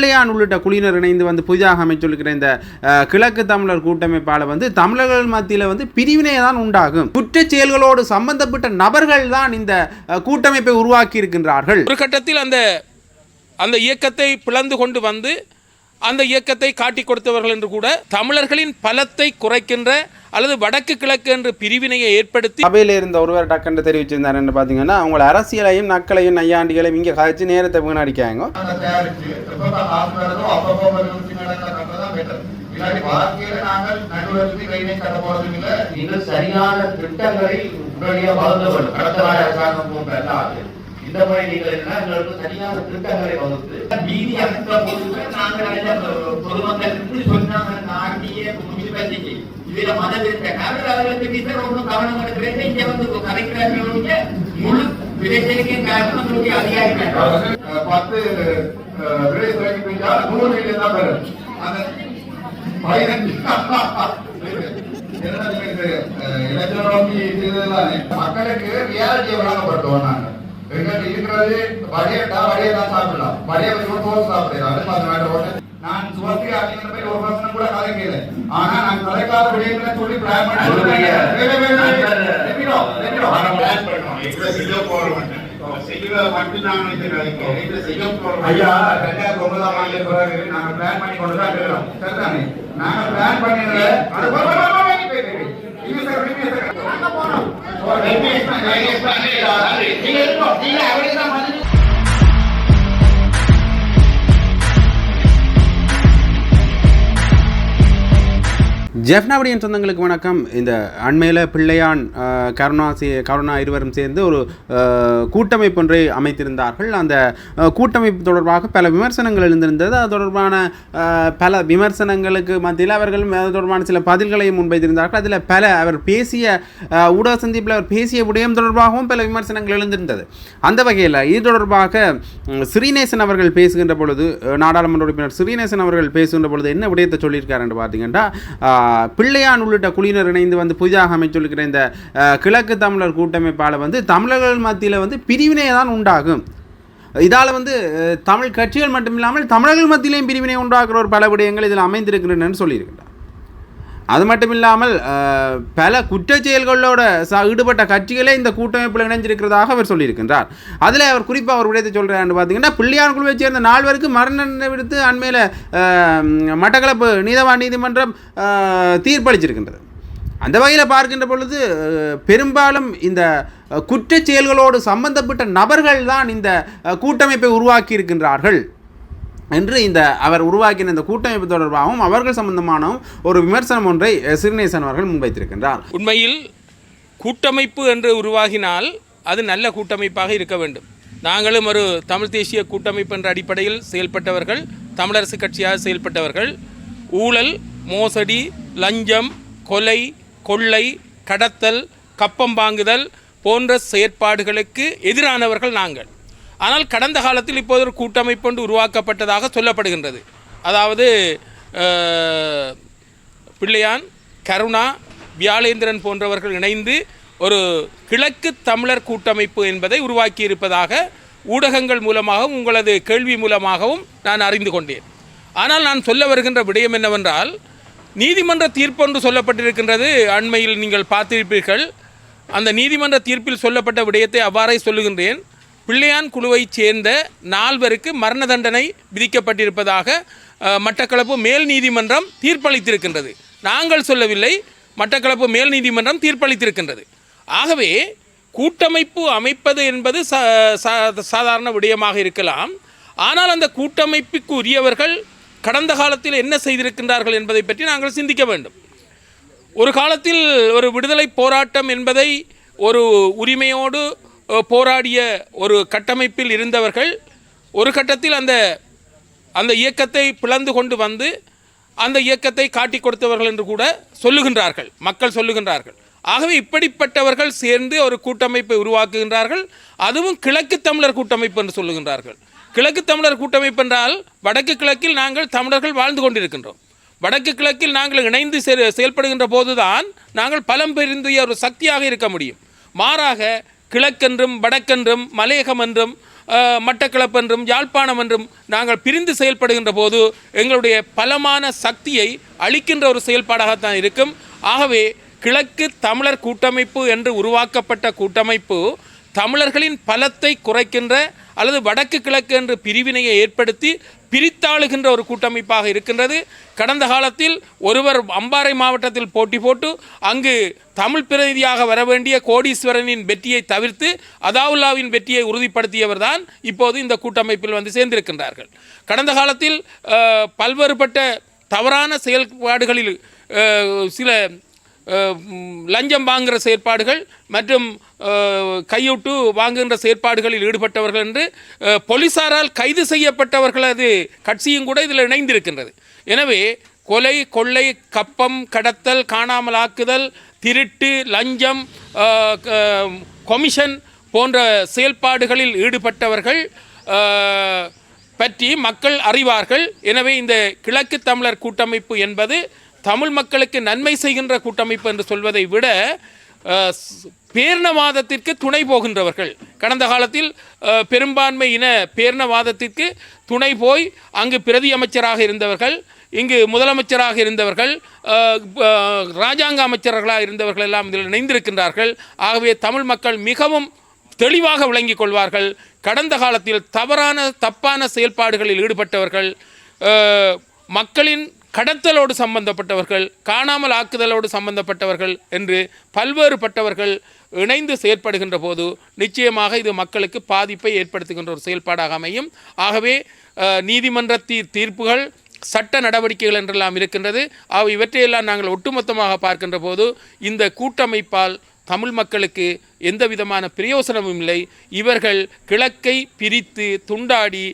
பிள்ளையான் உள்ளிட்ட குழுவினர் இணைந்து வந்து புதிதாக அமைச்சிருக்கிற இந்த கிழக்கு தமிழர் கூட்டமைப்பால் வந்து தமிழர்கள் மத்தியில் வந்து பிரிவினை தான் உண்டாகும். குற்ற செயல்களோடு சம்பந்தப்பட்ட நபர்கள் தான் இந்த கூட்டமைப்பை உருவாக்கி இருக்கின்றார்கள் ஒரு கட்டத்தில் அந்த அந்த இயக்கத்தை பிளந்து கொண்டு வந்து அந்த இயக்கத்தை காட்டிக் கொடுத்தவர்கள் என்று கூட தமிழர்களின் பலத்தை குறைக்கின்ற அல்லது வடக்கு கிழக்கு என்ற பிரிவினையை ஏற்படுத்தி சபையில் இருந்த ஒருவர் டக்குன்னு தெரிவிச்சிருந்தார் என்று பார்த்தீங்கன்னா அவங்கள அரசியலையும் நக்களையும் நையாண்டிகளையும் இங்கே கழிச்சு நேரத்தை வீணடிக்காங்க. கட்ட சரியான திட்டங்களை உடனடியாக வழங்க வேண்டும் அரசாங்கம் போன்ற இந்த முறை நீங்கள் என்னன்னா எங்களுக்கு சரியான வகுத்து நீதி நாங்கள் பொதுமக்களுக்கு சொன்னாங்க நாட்டிய முனிசிபாலிட்டி இதுல மனதிருந்த நாங்கள் அவர்களுக்கு டீச்சர் ஒன்றும் கவனம் எடுக்கிறது இங்க வந்து கரைக்கிறாங்க முழு விளைச்சலுக்கே காரணம் நம்மளுடைய அதிகாரிகள் பத்து விலை போயிட்டா நூறு வீடு தான் பெறும் அந்த மக்களுக்கு ரியாலிட்டியை வழங்கப்பட்டோம் நாங்க எங்கிட்ட இருக்கிறது. வடையட்டா வடையை தான் சாப்பிடலாம். வடையை வச்சு தோசை சாப்பிடலாம் அது நாட்டு ஓட்டு நான் சுவஸ்தி அப்படிங்கிற மாதிரி ஒரு பர்சன் கூட கதைக்கல ஆனா நான் கதைக்காத விடயங்களை சொல்லி பிளான் நாங்க பிளான் பண்ணி கொண்டு தான் இருக்கிறோம் சரிதானே நாங்க பிளான் பண்ணது அது ஜெஃப்னாபடியின் சொந்தங்களுக்கு வணக்கம். இந்த அண்மையில் பிள்ளையான் கருணா சே கருணா இருவரும் சேர்ந்து ஒரு கூட்டமைப்பு ஒன்றை அமைத்திருந்தார்கள். அந்த கூட்டமைப்பு தொடர்பாக பல விமர்சனங்கள் எழுந்திருந்தது. அது தொடர்பான பல விமர்சனங்களுக்கு மத்தியில் அவர்கள் அது தொடர்பான சில பதில்களையும் முன்வைத்திருந்தார்கள். அதில் பல அவர் பேசிய ஊடக சந்திப்பில் அவர் பேசிய விடயம் தொடர்பாகவும் பல விமர்சனங்கள் எழுந்திருந்தது. அந்த வகையில் இது தொடர்பாக ஸ்ரீநேசன் அவர்கள் பேசுகின்ற பொழுது நாடாளுமன்ற உறுப்பினர் ஸ்ரீநேசன் அவர்கள் பேசுகின்ற பொழுது என்ன விடயத்தை சொல்லியிருக்காரு என்று பார்த்தீங்கன்னா பிள்ளையான் உள்ளிட்ட குழுவினர் இணைந்து வந்து புதிதாக அமைச்சிருக்கிற இந்த கிழக்கு தமிழர் கூட்டமைப்பால் வந்து தமிழர்கள் மத்தியில் வந்து பிரிவினை தான் உண்டாகும். இதால் வந்து தமிழ் கட்சிகள் மட்டும் இல்லாமல் தமிழர்கள் மத்தியிலையும் பிரிவினை உண்டாக்குற ஒரு பல விடயங்கள் இதில் அமைந்திருக்கின்றன சொல்லியிருக்கிறார் அது மட்டும் இல்லாமல் பல குற்ற செயல்களோட ச ஈடுபட்ட கட்சிகளே இந்த கூட்டமைப்பில் இணைஞ்சிருக்கிறதாக அவர் சொல்லியிருக்கின்றார். அதில் அவர் குறிப்பாக ஒரு விடயத்தை சொல்கிறார்னு பார்த்தீங்கன்னா பிள்ளையார் குழுவை சேர்ந்த நால்வருக்கு மரண விடுத்து அண்மையில் மட்டக்களப்பு நீதவான் நீதிமன்றம் தீர்ப்பளிச்சிருக்கின்றது. அந்த வகையில் பார்க்கின்ற பொழுது பெரும்பாலும் இந்த குற்ற செயல்களோடு சம்பந்தப்பட்ட நபர்கள் தான் இந்த கூட்டமைப்பை உருவாக்கி இருக்கின்றார்கள் என்று இந்த அவர் உருவாக்கின இந்த கூட்டமைப்பு தொடர்பாகவும் அவர்கள் சம்பந்தமானவும் ஒரு விமர்சனம் ஒன்றை சிறுநேசன் அவர்கள் முன்வைத்திருக்கின்றார். உண்மையில் கூட்டமைப்பு என்று உருவாகினால் அது நல்ல கூட்டமைப்பாக இருக்க வேண்டும். நாங்களும் ஒரு தமிழ் தேசிய கூட்டமைப்பு என்ற அடிப்படையில் செயல்பட்டவர்கள் தமிழரசு கட்சியாக செயல்பட்டவர்கள். ஊழல் மோசடி லஞ்சம் கொலை கொள்ளை கடத்தல் கப்பம் வாங்குதல் போன்ற செயற்பாடுகளுக்கு எதிரானவர்கள் நாங்கள். ஆனால் கடந்த காலத்தில் இப்போது ஒரு கூட்டமைப்பு ஒன்று உருவாக்கப்பட்டதாக சொல்லப்படுகின்றது. அதாவது பிள்ளையான் கருணா வியாழேந்திரன் போன்றவர்கள் இணைந்து ஒரு கிழக்கு தமிழர் கூட்டமைப்பு என்பதை உருவாக்கி இருப்பதாக ஊடகங்கள் மூலமாகவும் உங்களது கேள்வி மூலமாகவும் நான் அறிந்து கொண்டேன். ஆனால் நான் சொல்ல வருகின்ற விடயம் என்னவென்றால் நீதிமன்ற தீர்ப்பொன்று சொல்லப்பட்டிருக்கின்றது. அண்மையில் நீங்கள் பார்த்திருப்பீர்கள். அந்த நீதிமன்ற தீர்ப்பில் சொல்லப்பட்ட விடயத்தை அவ்வாறே சொல்லுகின்றேன். பிள்ளையான் குழுவைச் சேர்ந்த நால்வருக்கு மரண தண்டனை விதிக்கப்பட்டிருப்பதாக மட்டக்களப்பு மேல் நீதிமன்றம் தீர்ப்பளித்திருக்கின்றது. நாங்கள் சொல்லவில்லை மட்டக்களப்பு மேல் நீதிமன்றம் தீர்ப்பளித்திருக்கின்றது. ஆகவே கூட்டமைப்பு அமைப்பது என்பது சா- சாதாரண விடயமாக இருக்கலாம். ஆனால் அந்த கூட்டமைப்புக்கு உரியவர்கள் கடந்த காலத்தில் என்ன செய்திருக்கின்றார்கள் என்பதை பற்றி நாங்கள் சிந்திக்க வேண்டும். ஒரு காலத்தில் ஒரு விடுதலை போராட்டம் என்பதை ஒரு உரிமையோடு போராடிய ஒரு கட்டமைப்பில் இருந்தவர்கள் ஒரு கட்டத்தில் அந்த அந்த இயக்கத்தை பிளந்து கொண்டு வந்து அந்த இயக்கத்தை காட்டி கொடுத்தவர்கள் என்று கூட சொல்லுகின்றார்கள். மக்கள் சொல்லுகின்றார்கள். ஆகவே இப்படிப்பட்டவர்கள் சேர்ந்து ஒரு கூட்டமைப்பை உருவாக்குகின்றார்கள். அதுவும் கிழக்கு தமிழர் கூட்டமைப்பு என்று சொல்லுகின்றார்கள். கிழக்கு தமிழர் கூட்டமைப்பு என்றால் வடக்கு கிழக்கில் நாங்கள் தமிழர்கள் வாழ்ந்து கொண்டிருக்கின்றோம். வடக்கு கிழக்கில் நாங்கள் இணைந்து செ- செயல்படுகின்ற போதுதான் நாங்கள் பலம் பெருந்திய ஒரு சக்தியாக இருக்க முடியும். மாறாக கிழக்கென்றும் வடக்கென்றும் மலையகம் என்றும் அஹ், மட்டக்களப்பு என்றும் யாழ்ப்பாணம் என்றும் நாங்கள் பிரிந்து செயல்படுகின்ற போது எங்களுடைய பலமான சக்தியை அளிக்கின்ற ஒரு செயல்பாடாகத்தான் இருக்கும். ஆகவே கிழக்கு தமிழர் கூட்டமைப்பு என்று உருவாக்கப்பட்ட கூட்டமைப்பு தமிழர்களின் பலத்தை குறைக்கின்ற அல்லது வடக்கு கிழக்கு என்று பிரிவினையை ஏற்படுத்தி பிரித்தாளுகின்ற ஒரு கூட்டமைப்பாக இருக்கின்றது. கடந்த காலத்தில் ஒருவர் அம்பாறை மாவட்டத்தில் போட்டி போட்டு அங்கு தமிழ் பிரதிநிதியாக வர வேண்டிய கோடீஸ்வரனின் வெற்றியை தவிர்த்து அதாவுல்லாவின் வெற்றியை உறுதிப்படுத்தியவர் தான் இப்போது இந்த கூட்டமைப்பில் வந்து சேர்ந்திருக்கின்றார்கள். கடந்த காலத்தில் பல்வேறுபட்ட தவறான செயல்பாடுகளில் சில லஞ்சம் வாங்குகிற செயற்பாடுகள் மற்றும் கையூட்டு வாங்குகின்ற செயற்பாடுகளில் ஈடுபட்டவர்கள் என்று போலீசாரால் கைது செய்யப்பட்டவர்களது கட்சியும் கூட இதில் இணைந்திருக்கின்றது. எனவே கொலை கொள்ளை கப்பம் கடத்தல் காணாமலாக்குதல் திருட்டு லஞ்சம் கொமிஷன் போன்ற செயல்பாடுகளில் ஈடுபட்டவர்கள் பற்றி மக்கள் அறிவார்கள். எனவே இந்த கிழக்கு தமிழர் கூட்டமைப்பு என்பது தமிழ் மக்களுக்கு நன்மை செய்கின்ற கூட்டமைப்பு என்று சொல்வதை விட பேர்ணவாதத்திற்கு துணை போகின்றவர்கள். கடந்த காலத்தில் பெரும்பான்மை இன பேர்ணவாதத்திற்கு துணை போய் அங்கு பிரதி அமைச்சராக இருந்தவர்கள் இங்கு முதலமைச்சராக இருந்தவர்கள் ராஜாங்க அமைச்சர்களாக இருந்தவர்கள் எல்லாம் இதில் இணைந்திருக்கின்றார்கள். ஆகவே தமிழ் மக்கள் மிகவும் தெளிவாக விளங்கிக் கொள்வார்கள். கடந்த காலத்தில் தவறான தப்பான செயல்பாடுகளில் ஈடுபட்டவர்கள் மக்களின் கடத்தலோடு சம்பந்தப்பட்டவர்கள் காணாமல் ஆக்குதலோடு சம்பந்தப்பட்டவர்கள் என்று பல்வேறுபட்டவர்கள் இணைந்து செயற்படுகின்ற போது நிச்சயமாக இது மக்களுக்கு பாதிப்பை ஏற்படுத்துகின்ற ஒரு செயல்பாடாக அமையும். ஆகவே நீதிமன்ற தீர் தீர்ப்புகள் சட்ட நடவடிக்கைகள் என்றெல்லாம் இருக்கின்றது. அவை இவற்றையெல்லாம் நாங்கள் ஒட்டுமொத்தமாக பார்க்கின்ற போது இந்த கூட்டமைப்பால் தமிழ் மக்களுக்கு எந்த விதமான பிரயோசனமும் இல்லை. இவர்கள் கிழக்கை பிரித்து துண்டாடி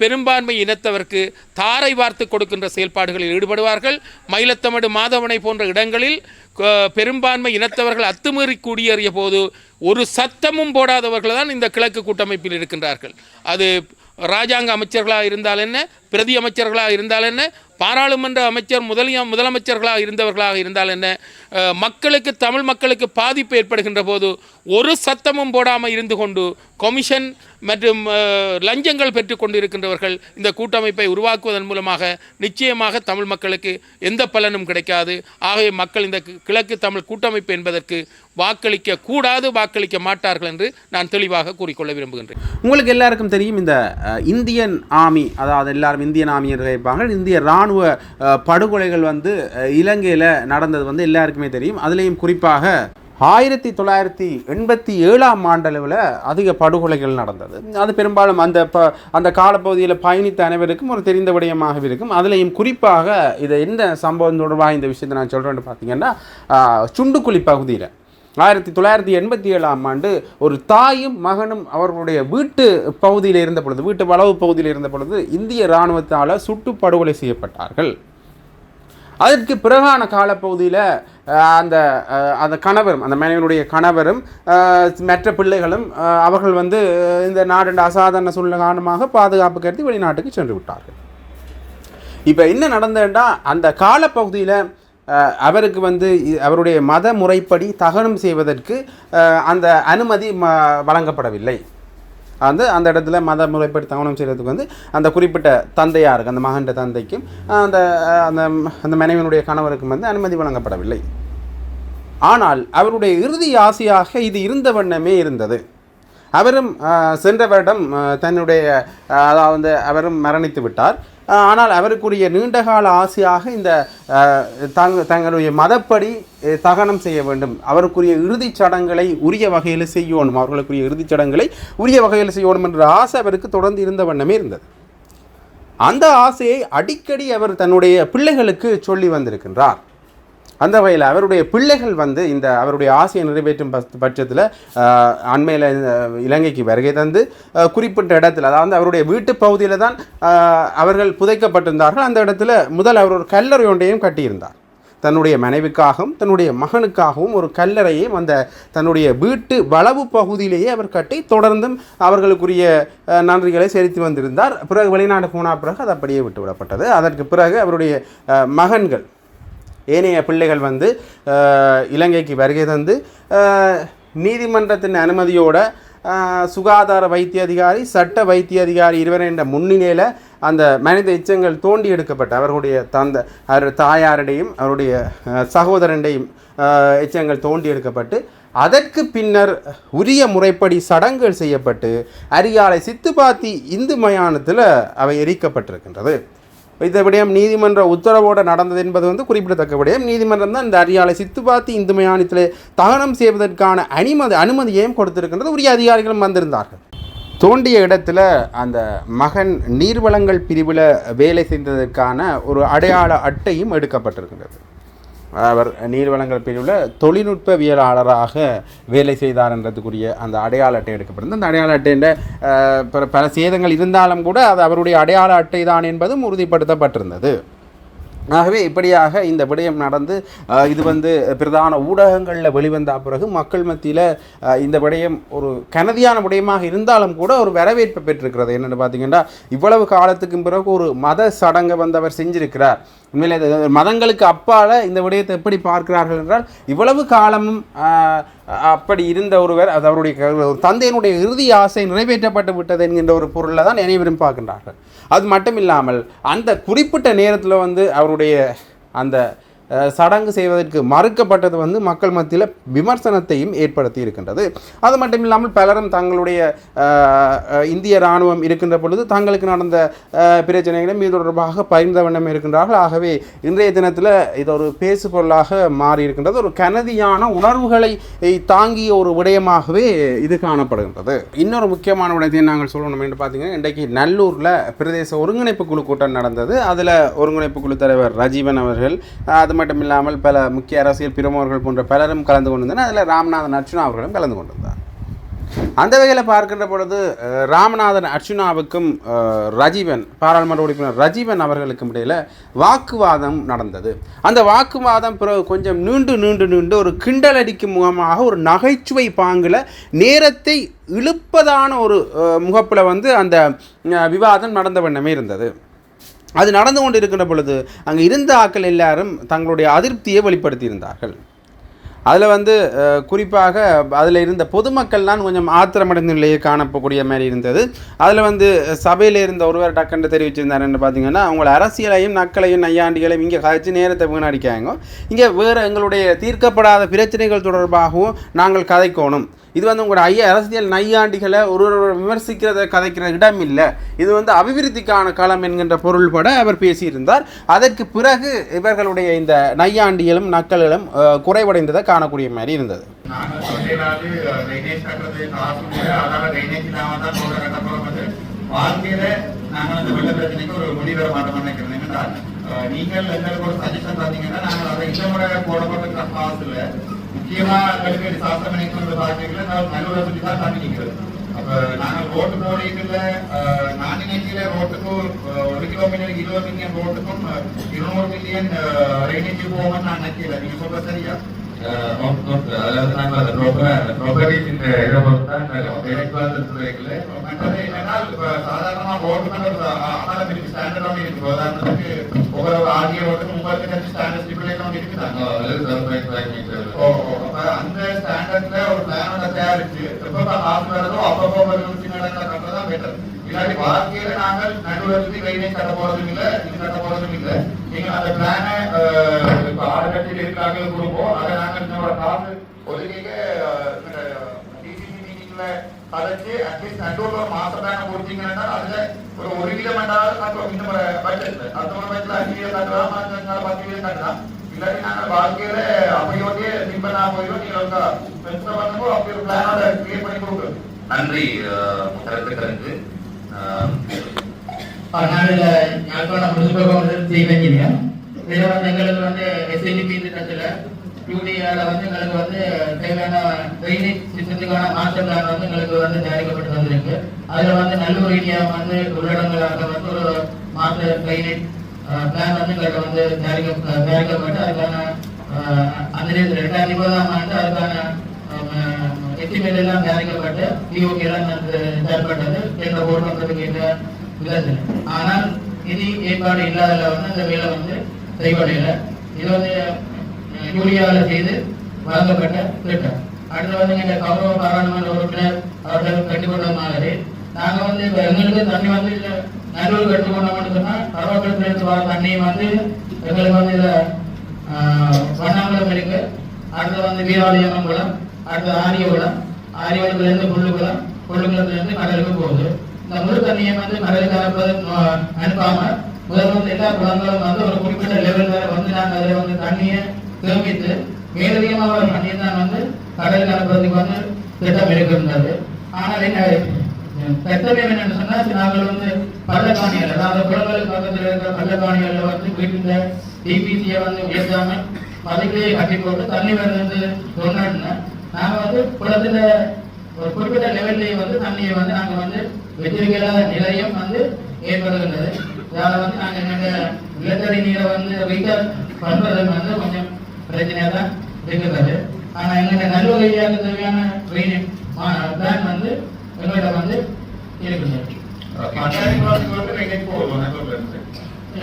பெரும்பான்மை இனத்தவர்க்கு தாரை வார்த்து கொடுக்கின்ற செயல்பாடுகளில் ஈடுபடுவார்கள். மயிலத்தமடு மாதவனை போன்ற இடங்களில் பெரும்பான்மை இனத்தவர்கள் அத்துமீறி குடியேறிய போது ஒரு சத்தமும் போடாதவர்கள் தான் இந்த கிழக்கு கூட்டமைப்பில் இருக்கின்றார்கள். அது ராஜாங்க அமைச்சர்களாக இருந்தால் என்ன? பிரதி அமைச்சர்களாக இருந்தால் என்ன? பாராளுமன்ற அமைச்சர் முதலிய முதலமைச்சர்களாக இருந்தவர்களாக இருந்தால் என்ன? மக்களுக்கு தமிழ் மக்களுக்கு பாதிப்பு ஏற்படுகின்ற போது ஒரு சத்தமும் போடாமல் இருந்து கொண்டு கொமிஷன் மற்றும் லஞ்சங்கள் பெற்றுக்கொண்டு கொண்டிருக்கின்றவர்கள் இந்த கூட்டமைப்பை உருவாக்குவதன் மூலமாக நிச்சயமாக தமிழ் மக்களுக்கு எந்த பலனும் கிடைக்காது. ஆகவே மக்கள் இந்த கிழக்கு தமிழ் கூட்டமைப்பு என்பதற்கு வாக்களிக்க கூடாது வாக்களிக்க மாட்டார்கள் என்று நான் தெளிவாக கூறிக்கொள்ள விரும்புகின்றேன். உங்களுக்கு எல்லாருக்கும் தெரியும் இந்த இந்தியன் ஆர்மி அதாவது எல்லாரும் இந்தியன் ஆர்மி இருப்பாங்க இந்திய இராணுவ படுகொலைகள் வந்து இலங்கையில் நடந்தது வந்து எல்லாருக்குமே தெரியும். அதுலேயும் குறிப்பாக ஆயிரத்தி தொள்ளாயிரத்தி எண்பத்தி ஏழாம் ஆண்டளவில் அதிக படுகொலைகள் நடந்தது. அது பெரும்பாலும் அந்த ப அந்த காலப்பகுதியில் பயணித்த அனைவருக்கும் ஒரு தெரிந்த விடயமாக இருக்கும். அதுலேயும் குறிப்பாக இதை எந்த சம்பவம் தொடர்பாக இந்த விஷயத்தை நான் சொல்கிறேன்னு பார்த்தீங்கன்னா சுண்டுக்குழி பகுதியில். ஆயிரத்தி தொள்ளாயிரத்தி எண்பத்தி ஏழாம் ஆண்டு ஒரு தாயும் மகனும் அவர்களுடைய வீட்டு பகுதியில் இருந்த பொழுது வீட்டு வளவு பகுதியில் இருந்த பொழுது இந்திய இராணுவத்தால் சுட்டு படுகொலை செய்யப்பட்டார்கள். அதற்கு பிறகான காலப்பகுதியில் அந்த அந்த கணவரும் அந்த மனைவியினுடைய கணவரும் மற்ற பிள்ளைகளும் அவர்கள் வந்து இந்த நாடு அசாதாரண சூழ்நிலை காரணமாக பாதுகாப்பு கருதி வெளிநாட்டுக்கு சென்று விட்டார்கள். இப்போ என்ன நடந்ததுன்னா அந்த காலப்பகுதியில் அவருக்கு வந்து அவருடைய மத முறைப்படி தகனம் செய்வதற்கு அந்த அனுமதி ம வழங்கப்படவில்லை. வந்து அந்த இடத்துல மத முறைப்படி தகனம் செய்கிறதுக்கு வந்து அந்த குறிப்பிட்ட தந்தையாருக்கு அந்த மகன்ற தந்தைக்கும் அந்த அந்த அந்த மனைவியினுடைய கணவருக்கும் வந்து அனுமதி வழங்கப்படவில்லை. ஆனால் அவருடைய இறுதி ஆசையாக இது இருந்த வண்ணமே இருந்தது. அவரும் சென்ற வருடம் தன்னுடைய அதாவது அவரும் மரணித்து விட்டார். ஆனால் அவருக்குரிய நீண்டகால ஆசையாக இந்த தங் தங்களுடைய மதப்படி தகனம் செய்ய வேண்டும். அவருக்குரிய இறுதிச் சடங்குகளை உரிய வகையில் செய்யணும். அவர்களுக்குரிய இறுதிச் சடங்குகளை உரிய வகையில் செய்யணும் என்ற ஆசை அவருக்கு தொடர்ந்து இருந்த வண்ணமே இருந்தது. அந்த ஆசையை அடிக்கடி அவர் தன்னுடைய பிள்ளைகளுக்கு சொல்லி வந்திருக்கின்றார். அந்த வகையில் அவருடைய பிள்ளைகள் வந்து இந்த அவருடைய ஆசையை நிறைவேற்றும் பட்சத்தில் அண்மையில் இலங்கைக்கு வருகை தந்து குறிப்பிட்ட இடத்துல அதாவது அவருடைய வீட்டு பகுதியில் தான் அவர்கள் புதைக்கப்பட்டிருந்தார்கள். அந்த இடத்துல முதல் அவர் ஒரு கல்லறை ஒன்றையும் கட்டியிருந்தார். தன்னுடைய மனைவிக்காகவும் தன்னுடைய மகனுக்காகவும் ஒரு கல்லறையை அந்த தன்னுடைய வீட்டு வளவு பகுதியிலேயே அவர் கட்டி தொடர்ந்தும் அவர்களுக்குரிய நன்றிகளை செலுத்தி வந்திருந்தார். பிறகு வெளிநாடு போன பிறகு அது அப்படியே விட்டு விடப்பட்டது அதற்கு பிறகு அவருடைய மகன்கள் ஏனைய பிள்ளைகள் வந்து இலங்கைக்கு வருகை தந்து நீதிமன்றத்தின் அனுமதியோட சுகாதார வைத்திய அதிகாரி சட்ட வைத்திய அதிகாரி இருவரின் முன்னிலையில் அந்த மனித எச்சங்கள் தோண்டி எடுக்கப்பட்ட அவர்களுடைய தந்த அவர் தாயாரிடையும் அவருடைய சகோதரனுடையும் எச்சங்கள் தோண்டி எடுக்கப்பட்டு அதற்கு பின்னர் உரிய முறைப்படி சடங்குகள் செய்யப்பட்டு அரியாலை சித்துப்பாத்தி இந்து மயானத்தில் அவை எரிக்கப்பட்டிருக்கின்றது. இந்த விடயம் நீதிமன்ற உத்தரவோடு நடந்தது என்பது வந்து குறிப்பிடத்தக்க விடயம் நீதிமன்றம் தான் இந்த அரியாலை சித்துப்பாத்தி இந்து மயானத்திலே தகனம் செய்வதற்கான அனுமதி அனுமதியையும் கொடுத்திருக்கின்றது. உரிய அதிகாரிகளும் வந்திருந்தார்கள். தோண்டிய இடத்துல அந்த மகன் நீர்வளங்கள் பிரிவில் வேலை செய்ததற்கான ஒரு அடையாள அட்டையும் எடுக்கப்பட்டிருக்கின்றது. அவர் நீர்வளங்கள் பிரிவில் தொழில்நுட்பவியலாளராக வேலை செய்தார் என்றதுக்குரிய அந்த அடையாள அட்டை எடுக்கப்பட்டிருந்தது. அந்த அடையாள அட்டையின் பல சேதங்கள் இருந்தாலும் கூட அது அவருடைய அடையாள அட்டை தான் என்பதும் உறுதிப்படுத்தப்பட்டிருந்தது. ஆகவே இப்படியாக இந்த விடயம் நடந்து இது வந்து பிரதான ஊடகங்களில் வெளிவந்த பிறகு மக்கள் மத்தியில் இந்த விடயம் ஒரு கனதியான விடயமாக இருந்தாலும் கூட ஒரு வரவேற்பை பெற்றிருக்கிறது. என்னென்னு பார்த்தீங்கன்னா இவ்வளவு காலத்துக்கு பிறகு ஒரு மத சடங்கை வந்து அவர் செஞ்சிருக்கிறார். உண்மையில் மதங்களுக்கு அப்பால் இந்த விடயத்தை எப்படி பார்க்கிறார்கள் என்றால் இவ்வளவு காலமும் அப்படி இருந்த ஒருவர் அது அவருடைய ஒரு தந்தையினுடைய இறுதி ஆசை நிறைவேற்றப்பட்டு விட்டது என்கின்ற ஒரு பொருளை தான் அனைவரும் பார்க்கின்றார்கள். அது மட்டும் இல்லாமல் அந்த குறிப்பிட்ட நேரத்தில் வந்து அவருடைய அந்த சடங்கு செய்வதற்கு மறுக்கப்பட்டது வந்து மக்கள் மத்தியில் விமர்சனத்தையும் ஏற்படுத்தி இருக்கின்றது. அது மட்டும் இல்லாமல் பலரும் தங்களுடைய இந்திய இராணுவம் இருக்கின்ற பொழுது தங்களுக்கு நடந்த பிரச்சனைகளும் இது தொடர்பாக பகிர்ந்த வண்ணம் இருக்கின்றார்கள். ஆகவே இன்றைய தினத்தில் இது ஒரு பேசு பொருளாக மாறி இருக்கின்றது. ஒரு கனதியான உணர்வுகளை தாங்கிய ஒரு விடயமாகவே இது காணப்படுகின்றது. இன்னொரு முக்கியமான விடயத்தை நாங்கள் சொல்லணும் என்று பார்த்தீங்கன்னா இன்றைக்கு நல்லூரில் பிரதேச ஒருங்கிணைப்பு குழு கூட்டம் நடந்தது. அதில் ஒருங்கிணைப்பு குழு தலைவர் ரஜீவன் அவர்கள் அது மட்டும் இல்லாமல் பல முக்கிய அரசியல் பிரமுகர்கள் போன்ற பலரும் கலந்து கொண்டிருந்தனர். அதில் ராமநாதன் அர்ச்சுனா அவர்களும் கலந்து கொண்டிருந்தார். அந்த வகையில் பார்க்கின்ற பொழுது ராமநாதன் அர்ச்சுனாவுக்கும் ரஜீவன் பாராளுமன்ற உறுப்பினர் ரஜீவன் அவர்களுக்கும் இடையில் வாக்குவாதம் நடந்தது. அந்த வாக்குவாதம் பிறகு கொஞ்சம் நீண்டு நீண்டு நீண்டு ஒரு கிண்டல் அடிக்கும் முகமாக ஒரு நகைச்சுவை பாங்கில் நேரத்தை இழுப்பதான ஒரு முகப்பில் வந்து அந்த விவாதம் நடந்த வண்ணமே இருந்தது. அது நடந்து கொண்டு இருக்கின்ற பொழுது அங்கு இருந்த ஆட்கள் எல்லாரும் தங்களுடைய அதிருப்தியை வெளிப்படுத்தியிருந்தார்கள். அதில் வந்து குறிப்பாக அதில் இருந்த பொதுமக்கள்லாம் கொஞ்சம் ஆத்திரமடைந்த நிலையை காணப்பக்கூடிய மாதிரி இருந்தது. அதில் வந்து சபையில் இருந்த ஒருவர் டக்குன்னு தெரிவிச்சிருந்தாருன்னு பார்த்தீங்கன்னா அவங்கள அரசியலையும் நக்களையும் நையாண்டிகளையும் இங்கே கதைச்சு நேரத்தை வீணடிக்காங்க. இங்கே வேறு எங்களுடைய தீர்க்கப்படாத பிரச்சனைகள் தொடர்பாகவும் நாங்கள் கதைக்கணும். இது வந்து உங்களோட ஐயா அரசியல் நையாண்டிகளை ஒரு ஒரு விமர்சிக்கிறத கதைக்கிற இடம் இல்லை. இது வந்து அபிவிருத்திக்கான களம் என்கின்ற பொருள்பட அவர் பேசியிருந்தார். அதற்கு பிறகு இவர்களுடைய இந்த நையாண்டிகளும் நக்கல்களும் குறைவடைந்ததை காணக்கூடிய மாதிரி இருந்தது. கட்டுறது காசு அதனால வாழ்க்கையில நாங்கள் வெள்ள பிரச்சனைக்கு ஒரு முடிவு வர மாட்டோம் நினைக்கிறேன். என்னென்றால் நீங்கள் எங்களுக்கு ஒரு சஜஷன் நாங்கள் அதை இந்த முறை போடப்பட்ட முக்கியமா எங்களுக்கு சாஸ்திரம் நினைக்கிற பாக்கியங்கள நல்லூரை தான் தண்ணி நிற்கிறது. அப்ப நாங்கள் ரோட்டு போடிக்கல நான் நினைக்கிற ரோட்டுக்கு ஒரு கிலோமீட்டர் இருபது மில்லியன் ரோட்டுக்கும் இருநூறு மில்லியன் ட்ரைனேஜ் போவோம்னு நான் நினைக்கல. நீங்க சொல்ற சரியா? அதாவது நாங்கள் ப்ராப்பர்ட்டிஸ் இதை பொறுத்து துறைகளில் மற்றது இருக்கு, standard இருக்கு. உதாரணத்துக்கு ஒவ்வொரு ஆகிய ரோட்டுக்கும் முப்பத்தி அஞ்சு standard stipulation இருக்குதாங்க. அந்த ஸ்டாண்டர்ட்ல ஒரு பிளானோட தயாரிச்சு, எப்பப்ப காசு வருதோ அப்பப்போ ஒரு நூற்றி நடக்கிற இல்லாட்டி வாழ்க்கையில நாங்கள் நடுவருக்கு ட்ரைனேஜ் கட்ட போறதும் இல்லை இது கட்ட போறதும் இல்லை நீங்க அந்த பிளான இப்ப ஆறு கட்டியில் இருக்கிறாங்க கொடுப்போம் அதை நாங்கள் நம்மளோட காசு மீட்டிங்ல கதைச்சு அட்லீஸ்ட் நடுவில் ஒரு மாச பிளான கொடுத்தீங்கன்னா அதுல ஒரு ஒரு கிலோ வேண்டாவது கட்டுவோம் இந்த பட்ஜெட்ல அடுத்த பட்ஜெட்ல அஞ்சு கிலோ கட்டலாம் மாசம் பத்து கிலோ கட்டலாம். இல்லாட்டி நாங்கள் வாழ்க்கையில அப்பையோடய சிம்பிளா போயிடும் நீங்க ஒரு பெருசா பண்ணும்போது அப்படி ஒரு பிளானோட கிளியர் பண்ணி கொடுக்குறது நன்றி கருத்துக்களுக்கு நாங்கள் யாழ்ப்பாணம் முனிசிபல் வந்து எங்களுக்கு வந்து எஸ்எல்பி திட்டத்தில் யூடிஆல வந்து எங்களுக்கு வந்து தேவையான ட்ரைனேஜ் சிஸ்டத்துக்கான மாஸ்டர் பிளான் வந்து எங்களுக்கு வந்து தயாரிக்கப்பட்டு வந்திருக்கு. அதில் வந்து நல்லூர் ஏரியா வந்து உள்ளடங்களாக வந்து ஒரு மாஸ்டர் ட்ரைனேஜ் பிளான் வந்து எங்களுக்கு வந்து தயாரிக்க தயாரிக்கப்பட்டு அதுக்கான அந்த ரெண்டாயிரத்தி இருபதாம் ஆண்டு அதுக்கான எஸ்டிமேட் எல்லாம் தயாரிக்கப்பட்டு பிஓகே எல்லாம் வந்து தயாரிப்பட்டது கேட்ட போர்டு பண்றதுக்கு கேட்ட விதத்தில். ஆனால் நிதி ஏற்பாடு இல்லாததில் வந்து அந்த வேலை வந்து செய்யப்படல இது வந்து யூரியாவில் செய்து வழங்கப்பட்ட திட்டம். அடுத்து வந்து எங்க கௌரவ பாராளுமன்ற உறுப்பினர் அவர்கள் கண்டுகொண்ட மாதிரி நாங்கள் வந்து இப்போ எங்களுக்கு தண்ணி வந்து இல்லை நல்லூர் கட்டுக்கொண்டோம்னு சொன்னால் பரவாக்குளத்துல வர தண்ணியும் வந்து எங்களுக்கு வந்து இதில் வண்ணாங்குளம் இருக்கு. அடுத்து வந்து வீராலயம் குளம் அடுத்து ஆரிய குளம் இருந்து புல்லுக்குளம் புல்லுக்குளத்துலேருந்து கடலுக்கு போகுது. இந்த முழு தண்ணியை வந்து கடலுக்கு அனுப்ப அனுப்பாமல் முதல்ல வந்து எல்லா குளங்களும் வந்து ஒரு குறிப்பிட்ட லெவல் வரை வந்து நாங்கள் அதில் வந்து தண்ணியை சேமித்து மேலதிகமாக ஒரு தண்ணியை தான் வந்து கடலில் அனுப்புறதுக்கு வந்து திட்டம் இருக்கின்றது ஆனால் என்ன கர்த்தவியம் என்னன்னு சொன்னால் நாங்கள் வந்து பள்ளக்காணிகள் அதாவது குளங்களுக்கு பக்கத்தில் இருக்கிற பள்ளக்காணிகளில் வந்து வீட்டில் டிபிசியை வந்து உயர்த்தாமல் அதுக்கு கட்டி போட்டு தண்ணி வந்து சொன்னா நாங்கள் வந்து குளத்தில் ஒரு குறிப்பிட்ட லெவல்லையே வந்து தண்ணியை வந்து நாங்கள் வந்து வச்சிருக்கிற நிலையம் வந்து ஏற்படுகின்றது. இதால வந்து நாங்க எங்க நிலத்தடி நீரை வந்து ரீசார்ஜ் பண்றது வந்து கொஞ்சம் பிரச்சனையா தான் இருக்கிறது. ஆனா எங்க நல்லுகையாக தேவையான ட்ரெயின் பிளான் வந்து எங்கள்கிட்ட வந்து இருக்குது.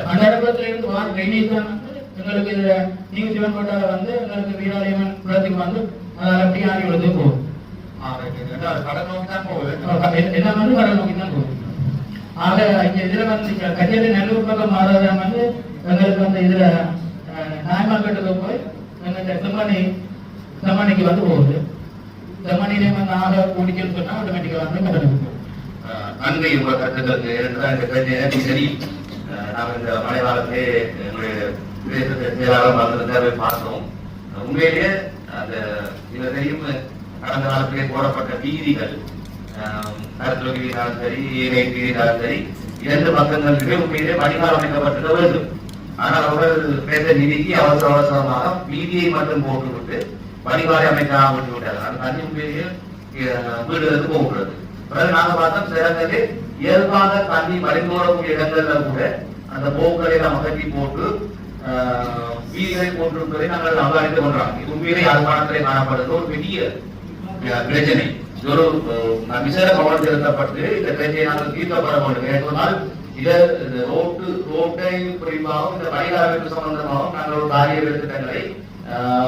வந்து இருந்து வார ட்ரைனேஜ் தான் வந்து எங்களுக்கு இது நீங்க சிவன் வந்து எங்களுக்கு வீராலயமன் குளத்துக்கு வந்து அதால அப்படி ஆடி விழுந்து போகும். ரைட். ரெண்டாவது கடல் நோக்கி தான் போகுது. ஆக இங்க இதுல வந்து இங்க கச்சேரி நல்லூர் பக்கம் மாறாதான் வந்து எங்களுக்கு வந்து இதுல நாயமாக்கட்டுக்கு போய் எங்களுக்கு செம்மணி செம்மணிக்கு வந்து போகுது. செம்மணிலே வந்து ஆக குடிக்கணும்னு சொன்னா ஆட்டோமேட்டிக்கா வந்து கடலுக்கு நன்றி உங்க கருத்துக்களுக்கு என்றால் இந்த கருத்து சரி. அஹ் இந்த மழை காலத்திலே எங்களுடைய பிரதேச செயலாளர் வந்திருந்தா போய் பார்த்தோம். உண்மையிலேயே அந்த இதுல தெரியும் கடந்த காலத்திலே போடப்பட்ட வீதிகள் கருத்துல சரி ஏனை சரி இரண்டு பக்கங்களிலுமே உண்மையிலே பணிகால் அமைக்கப்பட்டிருக்க வேண்டும். ஆனால் அவர்கள் பேச நிதிக்கு அவசர அவசரமாக வீதியை மட்டும் போட்டுவிட்டு வடிகாலை அமைக்காம விட்டு விட்டார் அந்த தண்ணி உண்மையிலேயே அஹ், வீடுகளுக்கு போகக்கூடாது. பிறகு நாங்க பார்த்தோம் சிறந்தது இயல்பாக தண்ணி வழிந்தோடக்கூடிய இடங்கள்ல கூட அந்த போக்குகளை நாம் அகற்றி போட்டு ஆஹ், வீதிகளை போட்டிருப்பதை நாங்கள் அவதானித்துக் கொண்டோம். உண்மையிலே யாழ்ப்பாணத்திலே காணப்படுறது ஒரு பெரிய பிரச்சனை இது ஒரு விசேட கவனம் செலுத்தப்பட்டு இந்த பிரச்சனையை நாங்கள் தீர்க்கப்பட வேண்டும் ஏனென்றால் இதை ரோட்டு ரோட்டை குறிப்பாகவும் இந்த வழிகாலமைப்பு சம்பந்தமாகவும் நாங்கள் ஒரு காரிய திட்டங்களை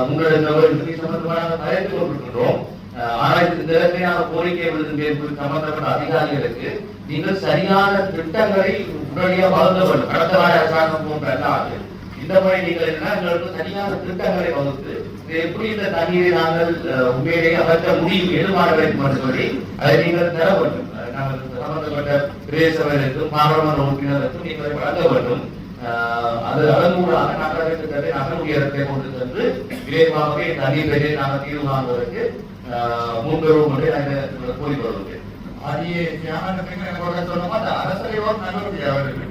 உங்களுடைய உங்களுக்கு இது சம்பந்தமாக தயாரித்து கொண்டிருக்கின்றோம் ஆனால் இந்த திறமையான கோரிக்கை விடுதல் சம்பந்தப்பட்ட அதிகாரிகளுக்கு நீங்கள் சரியான திட்டங்களை உடனடியாக வழங்க வேண்டும் கடந்த வார அரசாங்கம் போன்ற அல்லாது இந்த முறை நீங்கள் என்ன எங்களுக்கு சரியான திட்டங்களை வகுத்து எப்படி இந்த தண்ணீரை நாங்கள் அஹ், உண்மையிலேயே அகற்ற முடியும் எழுமாற வேண்டும் என்று சொல்லி அதை நீங்கள் தர வேண்டும். நாங்கள் சம்பந்தப்பட்ட பிரதேசவர்களுக்கும் பாராளுமன்ற உறுப்பினருக்கும் நீங்கள் அதை வழங்க வேண்டும். அது அதன் மூலமாக நாங்கள் திட்டத்தை நகர உயரத்தை கொண்டு சென்று விரைவாகவே தண்ணீர் நாங்கள் தீர்வு காண்பதற்கு முன்பெறும் என்று நாங்கள் கூறி வருகிறேன். தியானத்துக்கு எனக்கு சொன்னோம் அந்த அரசையோடு நல்லூர் வருது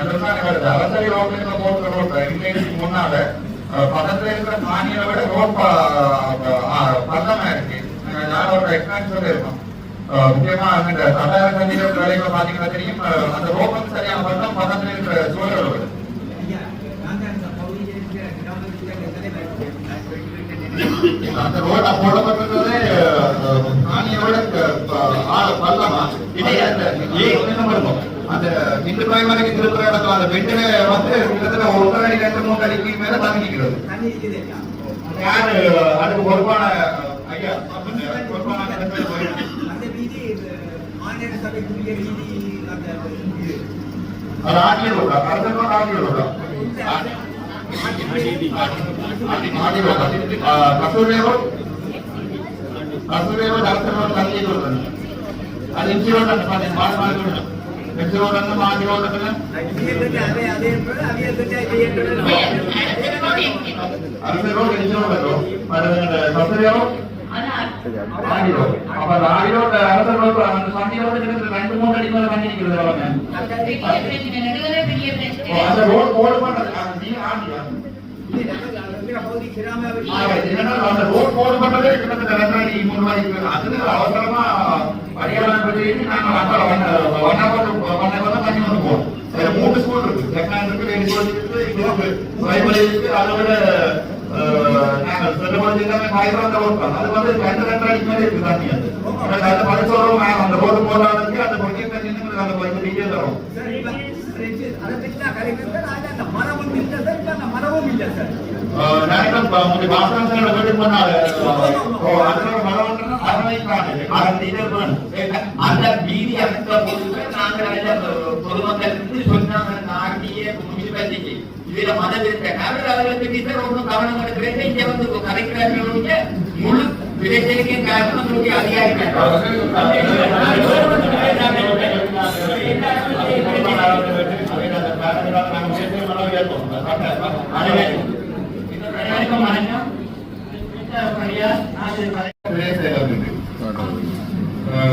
அதுதான் வருது அரசை ரோட்ல போட்டு ரோட் இன்னைக்கு முன்னால அஹ், பக்கத்துல இருக்கிற மாநில விட ரோட் பள்ளமா இருக்கு. எக்ஸ்பீரியன்ஸ் சொல்லியிருக்கோம். அஹ், முக்கியமா அந்த சட்டார சந்திர வேலைகளை பாத்தீங்கன்னா தெரியும்? அந்த ரோட் வந்து சரியான பள்ளம் பக்கத்துல இருக்கிற சூழல் வருது அந்த ரோட போடப்பட்டிருந்தது ஆணியோட பள்ளமா? இது அந்த ஏன் இருக்கும். அந்த இந்து பிரைமரிக்கு திருப்புற இடத்துல அந்த பெட்டில வந்து கிட்டத்தட்ட ஒன்றரை அடி ரெண்டு மூணு அடிக்கு மேல தங்கிக்கிறது யாரு அதுக்கு பொறுப்பான ஐயா? பொறுப்பான அது ஆட்சியர் ரோடா? அரசு ஆட்சியர் ரோடா? ஆடி ரோடா? ரோட்? ரோட் ரோடு அது இஞ்சி ரோட் அந்த பாதி மாடு மாடு ரோடு. எட்டு ரோடு அந்த மாடி ரோடு அரசு அப்ப அந்த ரெண்டு மூணு அடி மேல தண்ணி அவங்க அந்த போடு பண்றது நீ ஆண்டியா அந்த போடு பண்றதே கிட்டத்தட்ட மூணு அவசரமா பரிகாரம் பற்றி நாங்கள் அப்புறம் ஒன்னா போட்டு ஒன்னா போட்டு பண்ணி வந்து போவோம் அதுல மூணு ஸ்கூல் இருக்கு. டெக்னாலஜி இருக்கு ரெண்டு ஸ்கூல் இருக்கு இன்னொரு பிரைமரி இருக்கு அதோட நாங்கள் செல்லப்படி எல்லாமே காய்கறி ரோட் தான் அது வந்து ரெண்டு ரெண்டாயிரத்தி மேலே இருக்கு தண்ணி அது. அந்த படிச்சோரும் அந்த ரோடு போடாததுக்கு அந்த பொடிய தண்ணி அந்த கொஞ்சம் டீட்டெயில் தரும் மரமும் இல்லை சார் நினைக்கிறேன் கொஞ்சம் வாசகங்களை வீட்டுக்கு பண்ணாரு ஓ அதுல ஒரு மரம் ஒன்று அரவணைக்கிறாங்க அந்த இதை வேணும். அந்த வீதி அமைத்த பொழுது நாங்கள் எல்லாம் பொதுமக்கள் இருந்து சொன்னாங்க நாட்டிய முனிசிபாலிட்டிக்கு இதுல மனம் இருக்க காரணம் அவர்களை பற்றி தான் ஒன்றும் கவனம் எடுக்கிறது இங்க வந்து கரைக்கிறாங்க முழு பிரச்சனைக்கும் காரணம் உங்களுக்கு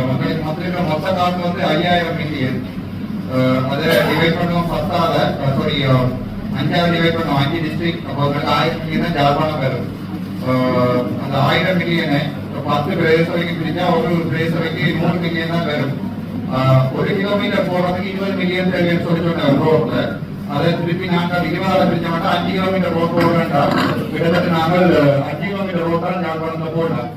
மக்களுக்கு மொத்த மொத்த காசு வந்து ஐயாயிரம் மில்லியன் அதை டிவைட் பண்ணுவோம் பத்தால சாரி அஞ்சாவது டிவைட் பண்ணுவோம் அஞ்சு டிஸ்ட்ரிக்ட் அப்போ உங்களுக்கு ஆயிரம் மில்லியன் தான் ஜாழ்ப்பாணம் வரும் அஹ் அந்த ஆயிரம் மில்லியனை பத்து பிரதேசவைக்கு பிரிச்சா ஒரு பிரதேசவைக்கு நூறு மில்லியன் தான் வரும் அஹ் ஒரு கிலோமீட்டர் போறதுக்கு இருபது மில்லியன் தேவைன்னு சொல்லி சொன்னேன் ரோட்ல அதை திருப்பி நாங்கள் இருபதாயிரம் பிரிச்ச மாட்டோம் அஞ்சு கிலோமீட்டர் ரோட் போடுறேன்டா கிட்டத்தட்ட நாங்கள் அஞ்சு கிலோமீட்டர் ரோட் தான் ஜாழ்ப்பாணத்துல போடலாம்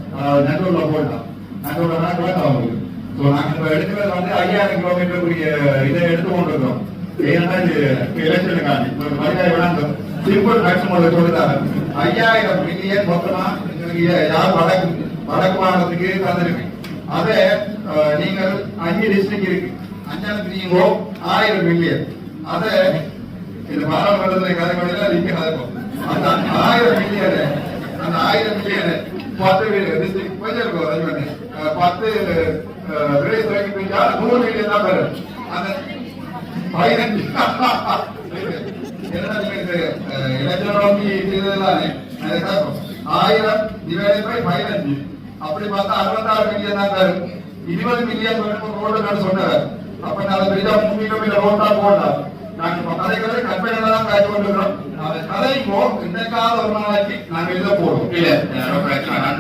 நெல்லூர்ல போடலாம் நெல்லூர்ல தான் கிழக்கு ஆகுது ஸோ நாங்கள் இப்போ எடுக்கிறது வந்து ஐயாயிரம் கிலோமீட்டருக்குரிய இதை எடுத்து கொண்டிருக்கோம் ஏன்னா இது எலெக்ஷனுக்காண்டி ஒரு மரியாதை வேணாம் சிம்பிள் மேக்ஸிமம் சொல்லுறாங்க ஐயாயிரம் மில்லியன் மொத்தமா எங்களுக்கு யார் வடக்கு வடக்கு மாநிலத்துக்கு தந்திருக்கு அதை நீங்கள் அஞ்சு டிஸ்ட்ரிக்ட் இருக்கு. அஞ்சாவது பிரியுங்கோ ஆயிரம் மில்லியன் அதை இந்த பாராளுமன்றத்தில் கதைகளில் நீங்க இருக்கும் அந்த ஆயிரம் மில்லியனை அந்த ஆயிரம் மில்லியனை பத்து டிஸ்ட்ரிக்ட் ராஜ்மணி பத்து விலை துறைக்கு போயிட்டா நூறு மில்லியன் தான் வரும். அந்த பதினஞ்சு. நோக்கி செய்ததெல்லாம் ஆயிரம் டிவைட் பை பதினஞ்சு. அப்படி பார்த்தா அறுபத்தாறு மில்லியன் தான் இருபது மில்லியன் வரும் ரோடு சொன்னார். அப்ப நான் பெரிய மூணு கிலோமீட்டர் ரோட்டா போடலாம் நாங்க கதைகளை கற்பனை தான் காய்ச்சி கொண்டிருக்கிறோம். அதை கதைக்கோ இன்னைக்காவது ஒரு நாளைக்கு நாங்க இதை போடுவோம். இல்ல ரொம்ப actually நான்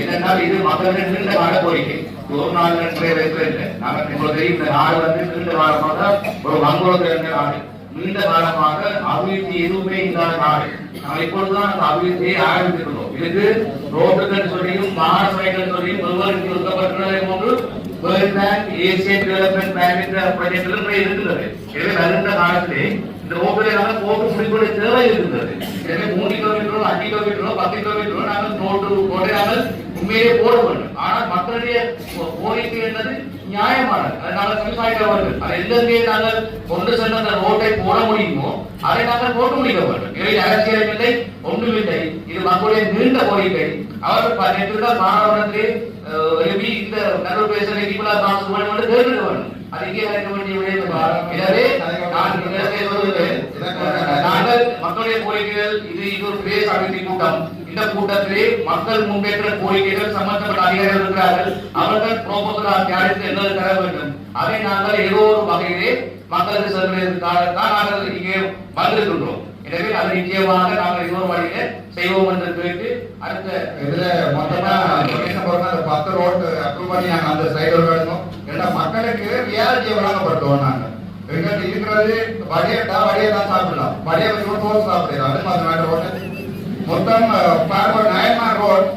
ஏனென்றால் இது மக்களின் நீண்ட கால கோரிக்கை. ஒரு நாள் ரெண்டரை வயசுல இல்லை. நமக்கு உங்களுக்கு தெரியும் இந்த நாடு வந்து நீண்ட காலமாக ஒரு வங்குரோத்தில் இருந்த நாடு. நீண்ட காலமாக அபிவிருத்தி எதுவுமே இல்லாத நாடு. நாங்கள் இப்பொழுதுதான் அந்த அபிவிருத்தியை ஆரம்பித்திருக்கிறோம். இதுக்கு ரோட்டுகள் சொல்லியும் மாகாண சொல்லியும் ஒருவருக்கு ஒதுக்கப்பட்டுள்ளதை போன்று world bank Asian development bank என்ற ப்ராஜெக்ட்கள் இருக்கிறது எனவே வருகின்ற காலத்திலே இந்த ரோட்டில் போக்கு போட்டு முடிக்கூடிய தேவை இருக்கின்றது எனவே மூணு கிலோமீட்டரோ அஞ்சு கிலோமீட்டரோ பத்து கிலோமீட்டரோ நாங்கள் நோட்டு போட்டு நாங்கள் உண்மையிலே போட வேண்டும். ஆனால் மக்களுடைய கோரிக்கை என்பது நியாயமானது. அதனால விவசாயிகள் அவர்கள் அதை எந்தெங்கே நாங்கள் கொண்டு சென்ற அந்த ரோட்டை போட முடியுமோ அதை நாங்கள் போட்டு முடிக்க வேண்டும். இவை அரசியலும் இல்லை ஒன்றும் இல்லை. இது மக்களுடைய நீண்ட கோரிக்கை. அவர் ப- நேற்று தான் மாணவர்களுக்கு எழுப்பி இந்த நல்லூர் பேசுகிற நீங்களா காசு வேணும் என்று கேட்க வேண்டும். அது இங்கே வேண்டிய விடயம் எனவே நான் இதற்கு நாங்கள் மக்களுடைய கோரிக்கைகள் இது இது ஒரு பிரதேச அபிவிருத்தி கூட்டம் இந்த கூட்டத்திலே மக்கள் முன்னேற்ற கோரிக்கைகள் சம்பந்தப்பட்ட அதிகாரிகள் இருக்கிறார்கள் அவர்கள் ப்ரோபோசல் தயாரித்து எங்களுக்கு தர வேண்டும் அதை நாங்கள் ஏதோ ஒரு வகையிலே மக்களுக்கு செல்வதற்காக தான் நாங்கள் இங்கே வந்திருக்கின்றோம். எனவே அது நிச்சயமாக நாங்கள் இன்னொரு வழியில செய்வோம் என்று கேட்டு அடுத்த இதுல மொத்தமா அந்த பத்து ரோட்டு அப்ரூவ் பண்ணி நாங்க அந்த சைடு வேணும் ஏன்னா மக்களுக்கு ரியாலிட்டியை வழங்கப்பட்டோம் நாங்க. எங்கிட்ட இருக்கிறது வடையட்டா வடையை தான் சாப்பிடலாம். வடையை வச்சு கூட தோசை சாப்பிடலாம் அது மாதிரி ரோடு மொத்தம் பார்வர்ட் நயன்மார் ரோட்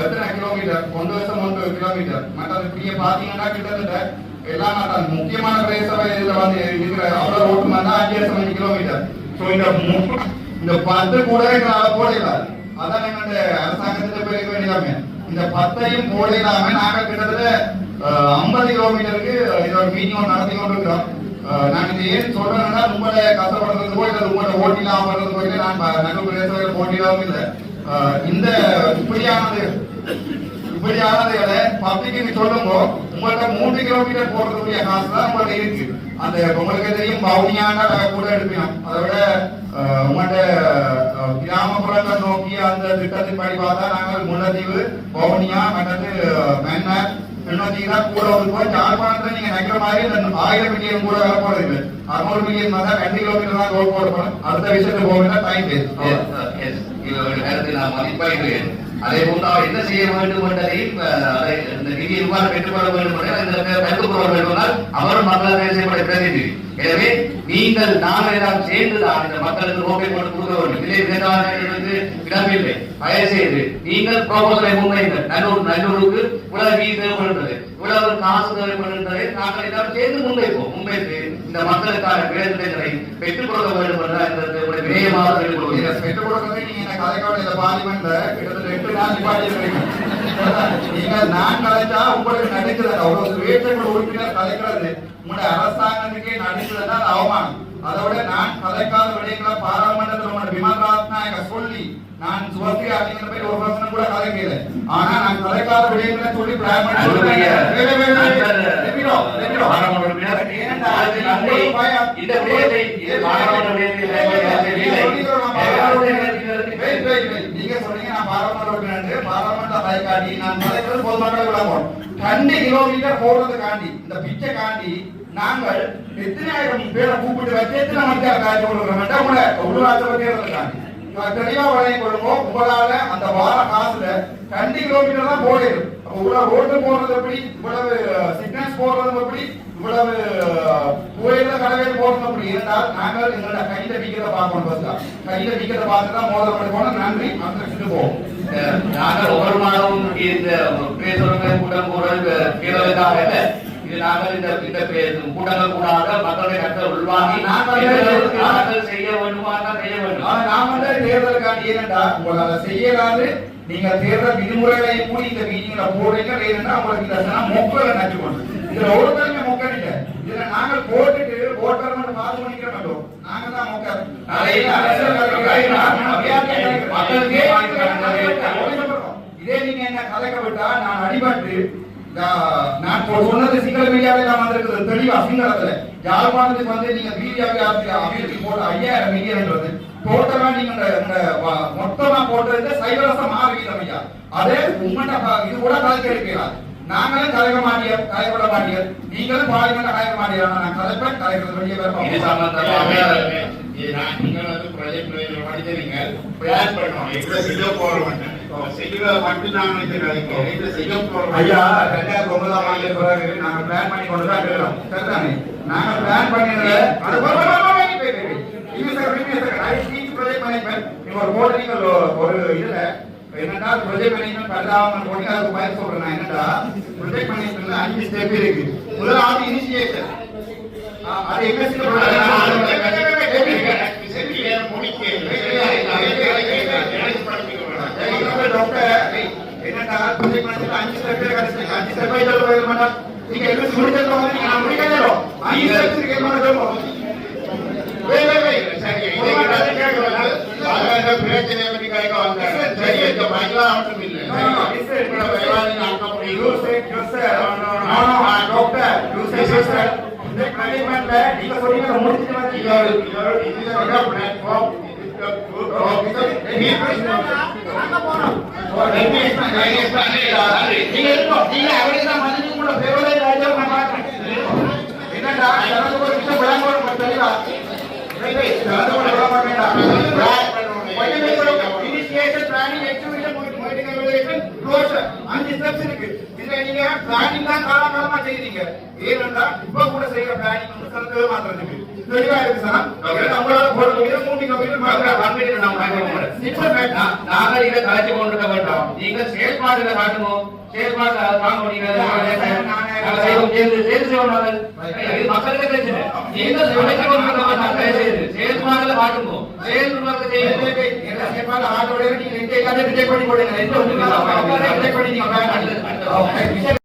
எத்தனை கிலோமீட்டர் ஒன்று வருஷம் ஒன்று கிலோமீட்டர் மற்றது நீங்க பாத்தீங்கன்னா கிட்டத்தட்ட எல்லாம் முக்கியமான பிரதேச இதுல வந்து இருக்கிற அவ்வளவு ரோட்டு மாதிரி அஞ்சு வருஷம் அஞ்சு கிலோமீட்டர் இந்த இந்த பத்து கூட எங்களால போடலாம் அதான் எங்களுடைய அரசாங்கத்திட்ட போய் வேண்டியதாமே. இந்த பத்தையும் போடலாம. நாங்க கிட்டத்தட்ட ஐம்பது கிலோமீட்டருக்கு இதோட மீட்டிங் நடத்தி கொண்டிருக்கிறோம். அஹ், நான் இது ஏன் சொல்றேன்னா உங்களை கஷ்டப்படுறது போய் இல்லை உங்களோட ஓட்டிலாம் வர்றது போய் நான் நகர் பிரதேசத்தில் ஓட்டிலாம் இல்லை. இந்த இப்படியானது இப்படியானதுகளை பப்ளிக்கு சொல்லுங்க. உங்கள்ட்ட மூன்று கிலோமீட்டர் போடுறதுக்குரிய காசு தான் உங்கள்ட்ட இருக்கு. அந்த உங்களுக்கு தெரியும் பவுனியான கூட எடுக்கணும் அதை விட அஹ், உங்கள்ட்ட அஹ், நோக்கி அந்த திட்டத்தின் படி பார்த்தா நாங்கள் முல்லைத்தீவு பவுனியா மற்றது மேன்மேர் இன்னொரு தான் கூட ஒரு போய் நீங்க நினைக்கிற மாதிரி ஆயிரம் மில்லியன் கூட வேலை போறது இல்லை அறுநூறு மில்லியன் தான் ரெண்டு கிலோமீட்டர் தான் ரோல் போடுவோம் அடுத்த விஷயத்துக்கு போக டைம் Yes, uh, yes. இவர்கள் நான் மதிப்பாகிறேன் அதே போன்று அவர் என்ன செய்ய வேண்டும் என்பதையும் அஹ், நிதி எவ்வாறு பெற்றுக்கொள்ள வேண்டும் என்பதை கொள்ள வேண்டும் என்றால் அவர் மக்கள் செய்யப்பட பிரதிநிதி. எனவே நீங்கள் நாங்கள் எல்லாம் சேர்ந்துதான் இந்த மக்களுக்கு ரோபை கொண்டு கொடுக்க வேண்டும். இல்லை வேதாந்தங்களுக்கு இடமில்லை. பயன் செய்து நீங்கள் ப்ரோபோசலை முன்வைங்கள் நல்லூர் நல்லூருக்கு உலக வீதி தேவைப்படுகிறது இவ்வளவு காசு தேவைப்படுகின்றதை நாங்கள் எல்லாரும் சேர்ந்து முன்வைப்போம். முன்வைத்து இந்த மக்களுக்கான வேலைகளை பெற்றுக் கொடுக்க வேண்டும் என்ற இந்த ஒரு வினயமாக பெற்றுக் கேட்டுக்கொள்கிறேன் பெற்றுக் கொடுக்கவே நீங்க இந்த கதைக்கான இந்த பார்லிமெண்ட்ல கிட்டத்தட்ட எட்டு நாள் நிப்பாட்டி நீங்க நான் கலைச்சா உங்களுக்கு நடிக்கிறது அவ்வளவு சுயேட்சைகள் உறுப்பினர் கலைக்கிறது. உங்களுடைய அரசாங்கத்துக்கே நடிக்கிறதுனா அது அவமானம். அதோட நான் கலைக்காத விடயங்களை பாராளுமன்றத்தில் உங்களோட விமல் ராத்நாயக சொல்லி நான் சுவஸ்ரீ அப்படிங்கிற பேர் ஒரு வருஷம் கூட கலைக்கல ஆனா நான் கலைக்காத விடயங்களை சொல்லி பிளான். நீங்க சொன்னீங்க நான் பாராளுமன்ற உறுப்பினர் பாராளுமன்ற தலைக்காண்டி நான் தலைக்கிறது பொதுமக்களை விளம்பரம் ரெண்டு கிலோமீட்டர் போடுறதுக்காண்டி இந்த பிச்சை காண்டி நாங்கள் எத்தனை ஆயிரம் பேரை கூப்பிட்டு வச்சு எத்தனை மணிக்கார காட்சி கொடுக்குறோம்? உங்களை உள்ளாட்சி தேர்தலுக்காண்டி தெளிவா வழங்கி கொடுப்போம் உங்களால அந்த வார காசுல ரெண்டு கிலோமீட்டர் தான் போடுது அப்ப இவ்வளவு ரோடு போடுறது எப்படி? இவ்வளவு சிக்னல்ஸ் போடுறது எப்படி? இவ்வளவு கோயில கடவுள் போடுறது எப்படி? இருந்தால் நாங்கள் எங்களோட கையில விக்கிறத பார்க்கணும் பஸ்ல கையில விக்கிறத பார்த்து தான் மோதல் பண்ணி போனோம் நன்றி அந்த போவோம். நாங்கள் ஒவ்வொரு மாதமும் இந்த பேசுறவங்க கூட்டம் போறது கேட்கறதுக்காக இல்லை? இது நாங்கள் இந்த இந்த பே- கூட்டங்கள் கூடாத மக்களுடைய கருத்தை உள்வாங்கி நாங்கள் செய்ய வேண்டுமானா செய்ய வேண்டும். நான் வந்து தேர்தலுக்காண்டி ஏனென்றா உங்களை அதை செய்யலாது. நீங்க தேர்தல் விதிமுறைகளை கூடி இந்த மீட்டிங்ல போடுறீங்க. ஏனென்றா உங்களுக்கு இந்த சனம் மொக்கல நச்சு கொண்டு. இதுல ஒரு தடவை மொக்க இல்ல. இதுல நாங்கள் போட்டுட்டு ஓட்டர் மட்டும் பாது பண்ணிக்க மாட்டோம் நாங்க தான் மொக்க இதே நீங்க என்ன கலைக்க விட்டா நான் அடிபட்டு நான் சொன்னது சிங்கள மீடியாவில் எல்லாம் வந்திருக்குது. தெளிவா சிங்களத்துல. யாழ்ப்பாணத்துக்கு வந்து நீங்க மீடியாவில் அபிவிருத்தி போட்டு ஐயாயிரம் மில்லியன் வருது டோட்டலா நீங்க மொத்தமா போட்டது சைவரசம் ஆறு வீதம் ஐயா. அதே உங்கள்கிட்ட இது கூட கலைக்க எடுக்கலாம் நாங்களும் கலைக்க மாட்டியோம் கலைப்பட மாட்டியோம் நீங்களும் பார்லிமெண்ட் கலைக்க மாட்டியோம் நான் கலைப்பேன் கலைக்கிறது வெளியே இது நான் நீங்கள் வந்து ப்ராஜெக்ட் படிச்சிருங்க பிளான் பண்ணோம் இப்படி செய்ய போறோம் ஐயா ரெண்டாயிரத்தி ஒன்பதாம் ஆண்டு பிறகு நாங்க பிளான் பண்ணி கொண்டு தான் இருக்கிறோம் சரிதானே நாங்க பிளான். நீங்க ஒரு நீங்கள் ஒரு இதுல என்னடா ப்ரொஜெக்ட் மேனேஜ்மெண்ட் பரதாமன் போட்டு அதுக்கு பயன் சொல்றேன் நான் என்னடா ப்ரொஜெக்ட் மேனேஜ்மெண்ட்ல அஞ்சு ஸ்டெப் இருக்கு முதலாவது இனிஷியேஷன் அது ப்ரொஜெக்ட் மேனேஜ்மெண்ட் அஞ்சு ஸ்டெப் இருக்கு அஞ்சு ஸ்டெப் ஆயிட்டு போயிட மாட்டா நீங்க எல்லாம் முடிச்சது வந்து நீங்க நான் முடிக்கணும் அஞ்சு ஸ்டெப்ஸ் இருக்கு என்ன சொல்லுவோம் வே வே வே சரி இதை கேட்கறது பாஜக பிரச்சனை பற்றி கேட்க வந்தாங்க சரி இந்த பையெல்லாம் அவசியம் இல்லை No, no, no. இவ்வளவு விவாதம் நடக்க You முடியும் பிளானிங் தான் காலகாலமா செய்யறீங்க ஏனென்றால் இப்ப கூட செய்யற பிளானிங் வந்து சில மாத்திரத்துக்கு தெளிவா இருக்கு சார். நம்மளால போட முடியும் மூணு கிலோமீட்டர் நா- நாங்கள் இதை கலைச்சு கொண்டிருக்க வேண்டாம். நீங்கள் செயல்பாடுகளை காட்டணும் செயல்பாடு செயல்பாடுகளை காட்டுவோம் செயல்பாடு